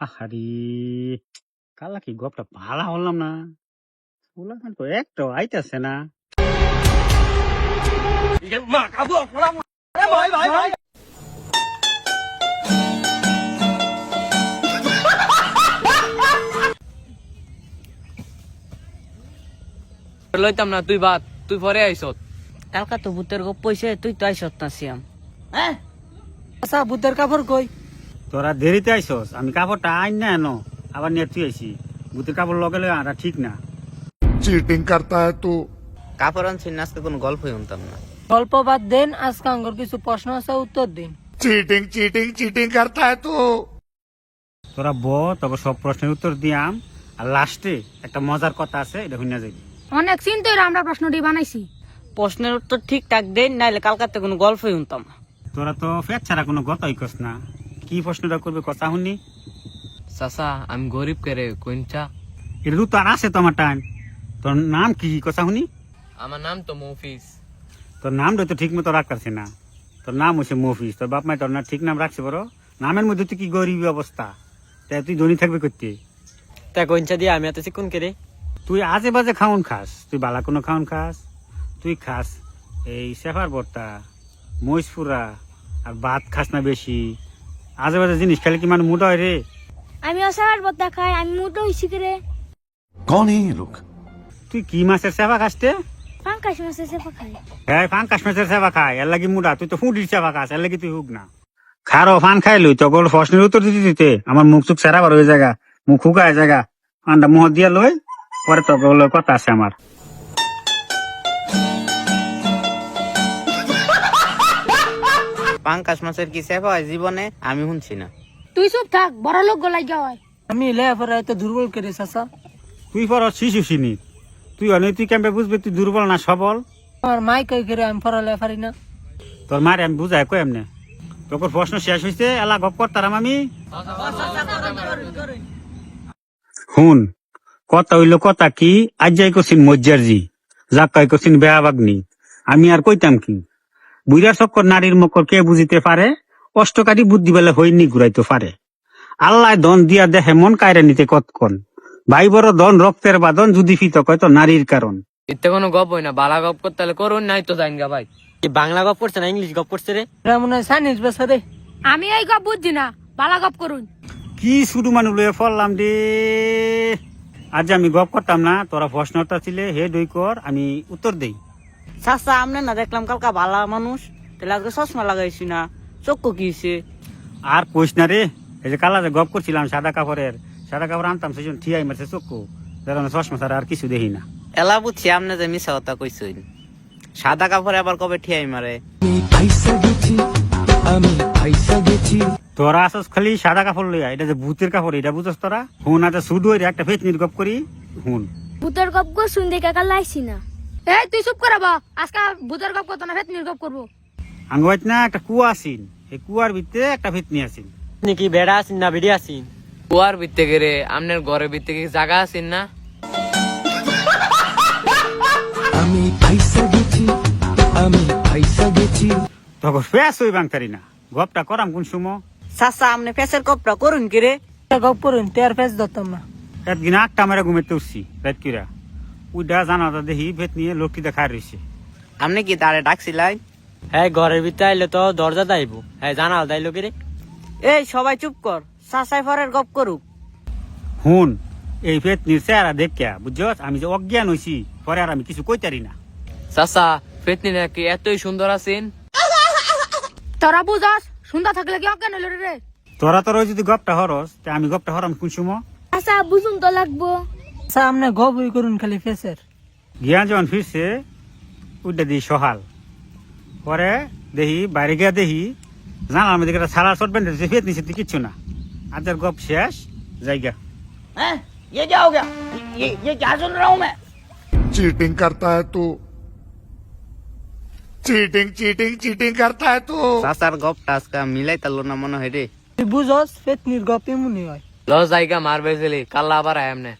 আহারি কালা কি গপটা ভালো হলাম না। ওলা তো একটাও আইতাছে না। লইতাম না তুই বাদ তুই পরে আইসত কালকা তো ভূতের গপ পয়সা তুই তো আইসত না সিয়াম হ্যাঁ? আচ্ছা ভূতের কাপড় কই? তোরা দেরিতে আইসস আমি কাপড়টা আইন না এনো আবার নিয়ে তুই আইসি। বুতের কাপড় লগে লগে আটা ঠিক না। চিটিং করতা হ্যায় তো। কাপড় আনছি না আজকে কোনো গল্পই শুনতাম না। গল্প বাদ দেন আজকে আঙ্গর কিছু প্রশ্ন আছে উত্তর দিন। চিটিং চিটিং চিটিং করতা হ্যায় তো। তোরা ব তবে সব প্রশ্নের উত্তর দিয়াম। আর লাস্টে একটা মজার কথা আছে এটা শুনে যাবি অনেক চিন্তায় আমরা প্রশ্নটি বানাইছি। প্রশ্নের উত্তর ঠিকঠাক দেন নাইলে কালকাতে কোনো গল্পই শুনতাম না। তোরা তো ফের ছাড়া কোনো গতই কস না। কি প্রশ্নটা করবে কথা শুনি চাচা আমি গরিব করে কোনটা এটা তো আর আছে তো আমার টাইম তোর নাম কি কথা শুনি আমার নাম তো মফিস তোর নামটা তো ঠিক মতো রাখতেছে না। তোর নাম হচ্ছে মফিস তোর বাপ মাই তোর না ঠিক নাম রাখছে বড়। নামের মধ্যে তুই কি গরিবী অবস্থা? তাই তুই ধনী থাকবে করতে তা কোনটা দিয়ে আমি এত চিকুন করে? তুই আজে বাজে খাউন খাস। তুই বালা কোনো খাউন খাস? তুই খাস এই সেফার বর্তা মহিষপুরা আর ভাত খাস না বেশি। আজে বাজে জিনিস খেলে কি মানে মুড হয় রে? আমি অসাবার বদ্দা খাই আমি মুটো হইছি রে? কোন এই লোক তুই কি মাছের সেবা খাসতে ফাঙ্কাশ মাছের সেবা খাই। হ্যাঁ ফাঙ্কাশ মাছের সেবা খাই এর লাগি মুডা তুই তো ফুডির সেবা খাস এর লাগি তুই হুক না। খারো ফান খাইলুই তো বল প্রশ্নের উত্তর দিতে দিতে আমার মুখ চুখ সেরা বার হয়ে জায়গা মুখ হুকায় জায়গা। আন্ডা মোহ দিয়া লই পরে তো কথা আছে আমার। পাঙ্কাশ মাছের কি সেবা হয় জীবনে? আমি শুনছি না। তুই চুপ থাক বড় লোক গলাই হয়। আমি লেফারে এত দুর্বল করে চাচা? তুই পর শিশু চিনি তুই অনেক তুই কেমবে বুঝবে তুই দুর্বল না সবল? আমার মাই কই করে আমি পড়া লেফারি না। তোর মারে আমি বুঝাই কই এমনে? তোর প্রশ্ন শেষ হয়েছে এলা গপ করতারাম আমি? হুন কথা হইল কথা কি? আজ যাই করছেন মজ্জারজি যাকাই করছেন বেয়া বাগনি আমি আর কইতাম কি? বুড়ার চক্কর নারীর মকর কে বুঝিতে পারে? কষ্টকারী বুদ্ধি বেলা হইনি ঘুরাইতে পারে। আল্লাহ দন দিয়া দেহে মন কায়রা নিতে কতক্ষণ ভাই বড় দন রক্তের বাদন যদি ফিত কয় তো নারীর কারণ। এতে কোনো গপ হয় না বালা গপ করতে হলে করুন নাই তো জাইন গা ভাই। কি বাংলা গপ পড়ছে না ইংলিশ গপ পড়ছে রে? মনে হয় সাইনিস বেসা রে। আমি এই গপ বুঝছি না বালা গপ করুন। কি শুরু মানুষ লয়ে ফললাম রে। আজ আমি গপ করতাম না তোরা প্রশ্নটা ছিলে হে দই কর আমি উত্তর দেই। চাচা আমনে না দেখলাম কালকা ভালা মানুষ। তাহলে আজকে চশমা লাগাইছি না। চক্ষু কি হইছে? আর কইস না রে এই যে কালা যে গপ করছিলাম সাদা কাপড়ের সাদা কাপড় আনতাম সেজন ঠিয়াই মারছে চক্ষু। যেন চশমা ছাড়া আর কিছু দেখি না। এলা বুঝছি আপনি যে মিশা কথা কইছেন। সাদা কাপড়ে আবার কবে ঠিয়াই মারে? তোরা আসস খালি সাদা কাপড় লইয়া এটা যে ভূতের কাপড় এটা বুঝস তোরা? হুন আছে শুধু ওই একটা ফেচনির গপ করি হুন। ভূতের গপ গো শুন দেখে কাল লাইছি না। এই তুই চুপ করে বা আজকে ভূতের গপ করতো না ফেতনির গপ করব। আঙ্গাইত না একটা কুয়া আসিন এই কুয়ার ভিতরে একটা ফেতনি আসিন আপনি কি বেড়া আছেন না বেড়ে আছেন কুয়ার ভিত্তে গেলে আপনার ঘরের ভিত্তে কি জায়গা আছেন না? তখন ফেস হই বাংতারি না। গপটা করাম কোন সময় চাচা আপনি ফেসের কপটা করুন কি রে? গপ করুন তেয়ার ফেস ধরতাম না। একদিন আটটা মেরে ঘুমেতে উঠছি রাত কিরা উইটা জানাটা দেখি ভেত নিয়ে লোকটি দেখা রয়েছে আপনি কি তারে ডাকছিলাই? হ্যাঁ ঘরের ভিতরে আইলে তো দরজা দাইব। হ্যাঁ জানাল দাইলো কি রে? এই সবাই চুপ কর চাচাই ফরের গপ করুক। হুন এই ফেত নির চেহারা দেখিয়া বুঝছস? আমি যে অজ্ঞান হইছি পরে আর আমি কিছু কইতারি না। চাচা ফেতনি নাকি এতই সুন্দর আছেন? তোরা বুঝস সুন্দর থাকলে কি অজ্ঞান হইল রে? তোরা তোর যদি গপটা হরস তা আমি গপটা হরাম কোন সময়? আচ্ছা বুঝুন তো লাগবো। আচ্ছা আপনি গপ হই করুন খালি ফেসের গিয়া যখন ফিরছে উইটা দিই সহাল পরে দেখি বাইরে গিয়া দেখি জানার মধ্যে একটা সারা শর্ট ব্যান্ড ফেত নিছে তো কিচ্ছু না আজের গপ শেষ জায়গা चीटिंग करता है तू चीटिंग चीटिंग चीटिंग करता है तू চাচার গপটা আজকে মিলাই তালো না মনে হয় রে তুই বুঝস ফেতনির গপ এমনই হয় ল জায়গা মারবে গেলে কাল্লা আবার আয় এমনে